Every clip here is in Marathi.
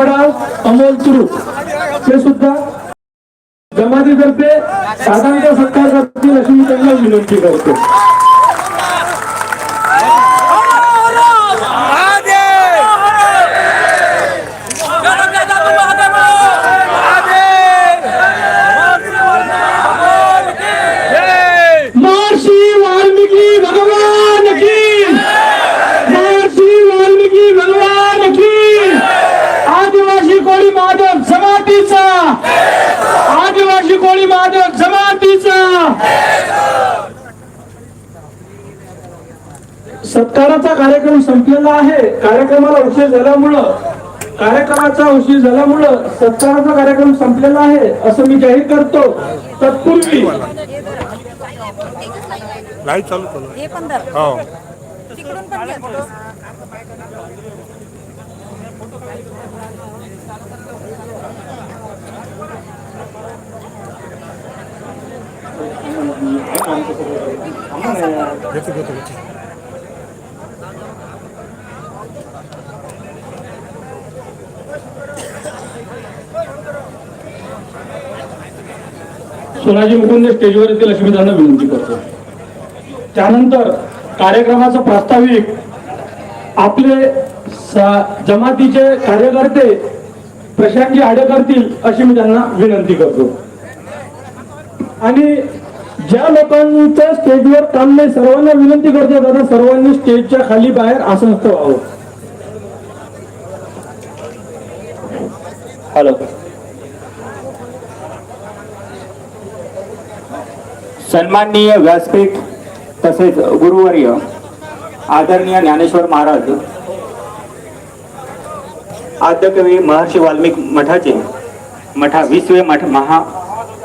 वडाव अमोल तुरू ते सुद्धा जमातीतर्फे साधारणतः सत्कार करतील अशी मी त्यांना विनंती करतो महर्षी वाल्मिकी भगवान की महर्षी वाल्मिकी भगवान की आदिवासी कोळी महादेव जमातीचा. आदिवासी कोळी महादेव जमातीचा. सत्काराचा कार्यक्रम संपलेला आहे. कार्यक्रमाला उशीर झाल्यामुळं कार्यक्रमाचा उशीर झाल्यामुळं सत्काराचा कार्यक्रम संपलेला आहे असं मी जाहीर करतो. तत्पूर्वी चालू चालू हे पण धर हो तिकडून पण घ्या थोडं. घेतो घेतो घेतो सोनाजी मुकुंद स्टेजवर येतील विनंती करतो. त्यानंतर कार्यक्रमाचं प्रास्ताविक आपले जमातीचे कार्यकर्ते प्रशांतजी आडे करतील अशी मी त्यांना विनंती करतो. आणि ज्या लोकांच्या स्टेजवर काम नाही सर्वांना विनंती करतो दादा सर्वांनी स्टेजच्या खाली बाहेर आसनस्थ व्हावं. हॅलो. सन्माननीय व्यासपीठ तसेच गुरुवर्य आदरणीय ज्ञानेश्वर महाराज आद्यकवी महर्षी वाल्मिक मठाचे मठा विश्वे मठ महा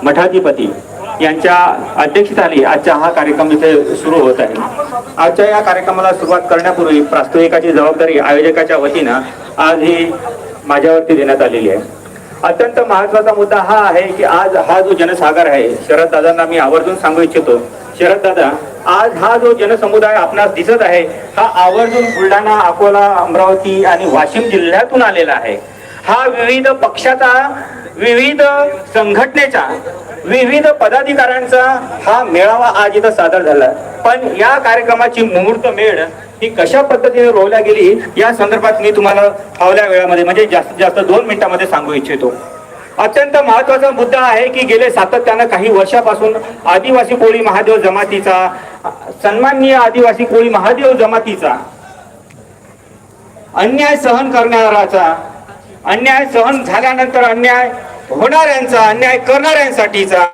मठाधिपती यांच्या अध्यक्षतेखाली आजचा हा कार्यक्रम इथे सुरू होत आहे. आजच्या या कार्यक्रमाला सुरुवात करण्यापूर्वी प्रास्तविकाची जबाबदारी आयोजकाच्या वतीनं आज ही माझ्यावरती देण्यात आलेली आहे. अत्यंत महत्त्वाचा मुद्दा हा आहे की आज हा जो जनसागर आहे शरद दादांना मी आवर्जून सांगू इच्छितो. शरद दादा आज हा जो जनसमुदाय आपणास दिसत आहे हा आवर्जून बुलढाणा अकोला अमरावती आणि वाशिम जिल्ह्यातून आलेला आहे. हा विविध पक्षाचा विविध संघटनेचा विविध पदाधिकाऱ्यांचा हा मेळावा आज इथं सादर झाला. पण या कार्यक्रमाची मुहूर्त मेळ ही कशा पद्धतीने रोवल्या गेली या संदर्भात मी तुम्हाला फावल्या वेळामध्ये म्हणजे जास्तीत जास्त दोन मिनिटांमध्ये सांगू इच्छितो. अत्यंत महत्त्वाचा मुद्दा आहे की गेले सातत्यानं काही वर्षापासून आदिवासी कोळी महादेव जमातीचा सन्माननीय आदिवासी कोळी महादेव जमातीचा अन्याय सहन करणाराचा अन्याय सहन झाल्यानंतर अन्याय होणाऱ्यांचा अन्याय करणाऱ्यांसाठीचा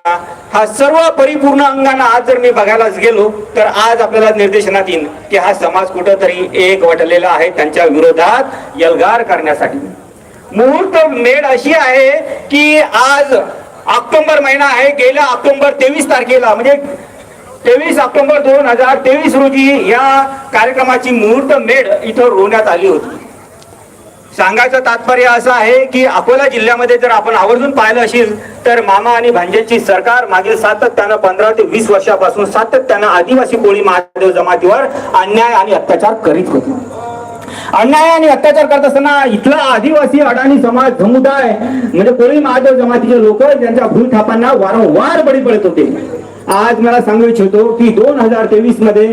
हा सर्व परिपूर्ण अंगाने आज जर मी बघायलाच गेलो तर आज आपल्याला निर्देशनात येईल की हा समाज कुठंतरी एक वटलेला आहे त्यांच्या विरोधात यलगार करण्यासाठी. मुहूर्त मेढ अशी आहे की आज ऑक्टोबर महिना आहे गेल्या ऑक्टोबर तेवीस तारखेला म्हणजे तेवीस ऑक्टोबर दोन हजार तेवीस रोजी या कार्यक्रमाची मुहूर्त मेढ इथं रोवण्यात आली होती. सांगायचं तात्पर्य असं आहे की अकोला जिल्ह्यामध्ये जर आपण आवर्जून पाहिलं असेल तर मामा आणि भांजेची सरकार मागील सातत्यानं पंधरा ते वीस वर्षापासून सातत्यानं आदिवासी कोळी महादेव जमातीवर अन्याय आणि अत्याचार करीत होते. अन्याय आणि अत्याचार करत असताना इथला आदिवासी अडाणी समाज समुदाय म्हणजे कोळी महादेव जमातीचे लोक त्यांच्या भूलथापांना वारंवार बळी पडत होते. आज मला सांगू इच्छितो की दोन हजार तेवीसमध्ये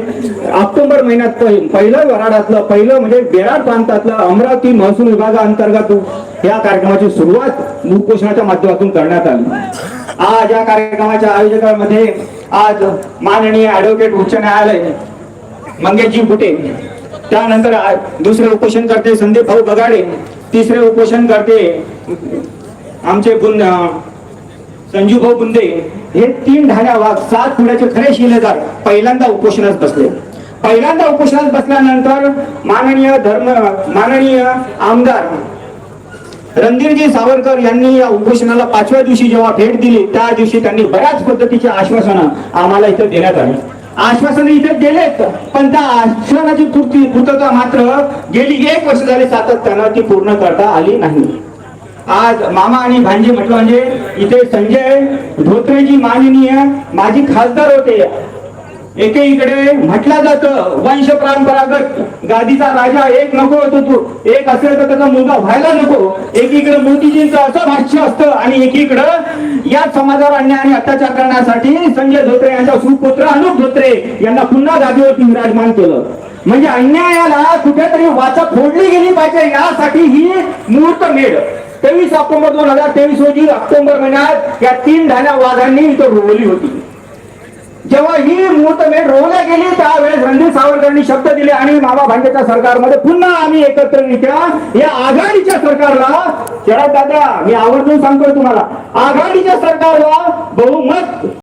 ऑक्टोबर महिन्यात पहि- पहिलं वराडातलं पहिलं म्हणजे बेराड प्रांतातलं अमरावती महसूल विभागाअंतर्गत या कार्यक्रमाची सुरुवात उपोषणाच्या माध्यमातून करण्यात आली. आज या कार्यक्रमाच्या आयोजकांमध्ये आज माननीय ऍडव्होकेट उच्च न्यायालय मंगेशजी बुटे त्यानंतर दुसरे उपोषण करते संदीप भाऊ बगाडे तिसरे उपोषण करते आमचे संजूभाऊ बुंदे हे तीन ढाण्या वाघ सात पुण्याचे खरे शिलेदार पहिल्यांदा उपोषणास बसले. पहिल्यांदा उपोषणात बसल्यानंतर माननीय धर्म माननीय आमदार रणधीरजी सावरकर यांनी या उपोषणाला पाचव्या दिवशी जेव्हा भेट दिली त्या दिवशी त्यांनी बऱ्याच पद्धतीची आश्वासनं आम्हाला इथे देण्यात आली. आश्वासन इथे दिलेत पण त्या आश्वासनाची पूर्ती पूर्तता मात्र गेली एक वर्ष झाली सातत्यानं ती पूर्ण करता आली नाही. आज मामा आणि भांजी म्हटलं म्हणजे इथे संजय धोत्रेजी माननीय माजी खासदार होते. एकीकडे म्हटलं जातं वंश परंपरागत गादीचा राजा एक नको होतो तू. एक असेल तर त्याचा मुलगा व्हायला नको. एकीकडे मोदीजींचं असं भाष्य असतं आणि एकीकडं या समाजावर अन्याय आणि अत्याचार करण्यासाठी संजय धोत्रे यांचा सुपुत्र अनुप धोत्रे यांना पुन्हा गादीवरती विराजमान केलं. म्हणजे अन्यायाला कुठेतरी वाचा फोडली गेली पाहिजे यासाठी ही मुहूर्तमेढ तेवीस ऑक्टोबर दोन हजार तेवीस रोजी ऑक्टोबर महिन्यात या तीन धान्या वाघांनी इथं रोवली होती. जेव्हा ही मुहूर्तमेढ रोवल्या गेली त्यावेळेस रणजित सावरकरांनी शब्द दिले आणि मामा भांडेच्या सरकारमध्ये पुन्हा आम्ही एकत्ररित्या या आघाडीच्या सरकारला शरद दादा मी आवर्जून सांगतोय तुम्हाला आघाडीच्या सरकारला बहुमत